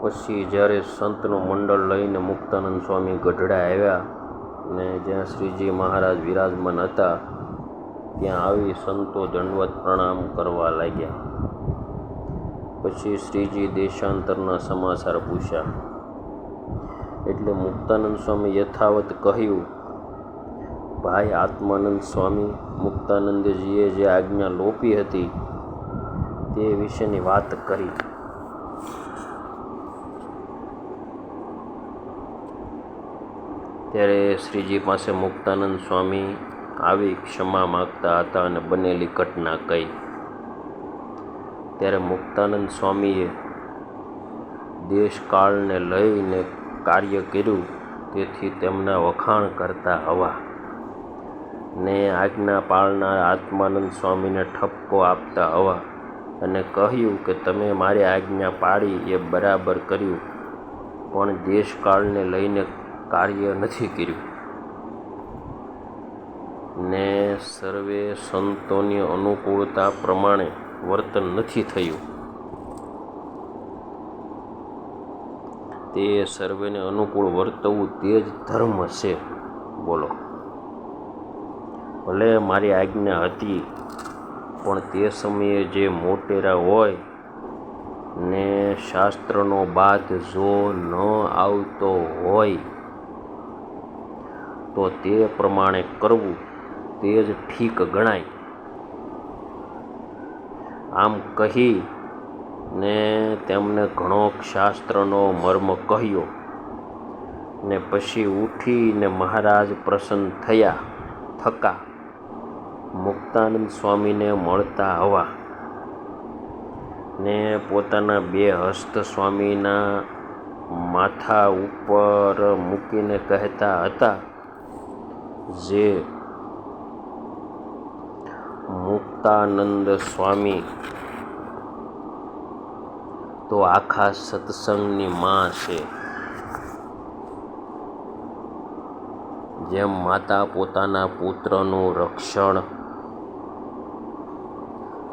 પછી જ્યારે સંતનું મંડળ લઈને મુક્તાનંદ સ્વામી ગઢડા આવ્યા ને જ્યાં શ્રીજી મહારાજ વિરાજમાન હતા, ત્યાં આવી સંતો દંડવત પ્રણામ કરવા લાગ્યા. પછી શ્રીજી દેશાંતરના સમાચાર પૂછ્યા. એટલે મુક્તાનંદ સ્વામી યથાવત કહ્યું, ભાઈ આત્માનંદ સ્વામી, મુક્તાનંદજીએ જે આજ્ઞા લોપી હતી તે વિશેની વાત કરી ત્યારે શ્રીજી પાસે મુક્તાનંદ સ્વામી આવી ક્ષમા માગતા હતા અને બનેલી ઘટના કહી. ત્યારે મુક્તાનંદ સ્વામીએ દેશકાળને લઈને કાર્ય કર્યું, તેથી તેમના વખાણ કરતા હવા. ને આજ્ઞા પાળનાર આત્માનંદ સ્વામીને ઠપકો આપતા હવા અને કહ્યું કે, તમે મારી આજ્ઞા પાળી, એ બરાબર કર્યું, પણ દેશકાળને લઈને કાર્ય નથી કર્યું. ને સર્વે સંતોની અનુકૂળતા પ્રમાણે વર્તન નથી થયું. તે સર્વેને અનુકૂળ વર્તવું તે જ ધર્મ છે. બોલો. ભલે મારી આજ્ઞા હતી, પણ તે સમયે જે મોટેરા હોય, ને શાસ્ત્રનો બાદ જો ન આવતો હોય તો તે પ્રમાણે કરવું તે જ ઠીક ગણાય. આમ કહી ને તેમને ઘણો શાસ્ત્રનો મર્મ કહ્યો ને પછી ઉઠીને મહારાજ પ્રસન્ન થયા, થકા. મુક્તાનંદ સ્વામીને મળતા હવા ને પોતાના બે હસ્ત સ્વામીના માથા ઉપર મૂકીને કહેતા હતા જે મુક્તાનંદ સ્વામી તો આખા સત્સંગની માં છે. જેમ માતા પોતાના પુત્રનું રક્ષણ,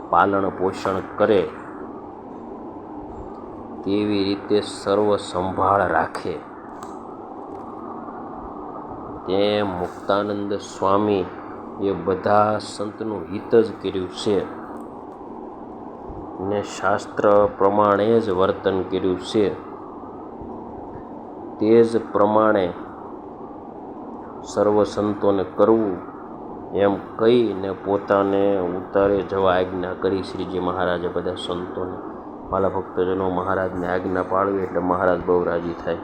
પાલન પોષણ કરે, તેવી રીતે સર્વ સંભાળ રાખે. તે મુક્તાનંદ સ્વામી એ બધા સંતનું હિત જ કર્યું છે. ને શાસ્ત્ર પ્રમાણે જ વર્તન કર્યું છે. તે જ પ્રમાણે સર્વ સંતોને કરવું એમ કહીને પોતાને ઉતારે જવા આજ્ઞા કરી શ્રીજી મહારાજે બધા સંતોને. વાલા ભક્તજનો મહારાજને આજ્ઞા પાડવી એટલે મહારાજ બહુ રાજી થાય.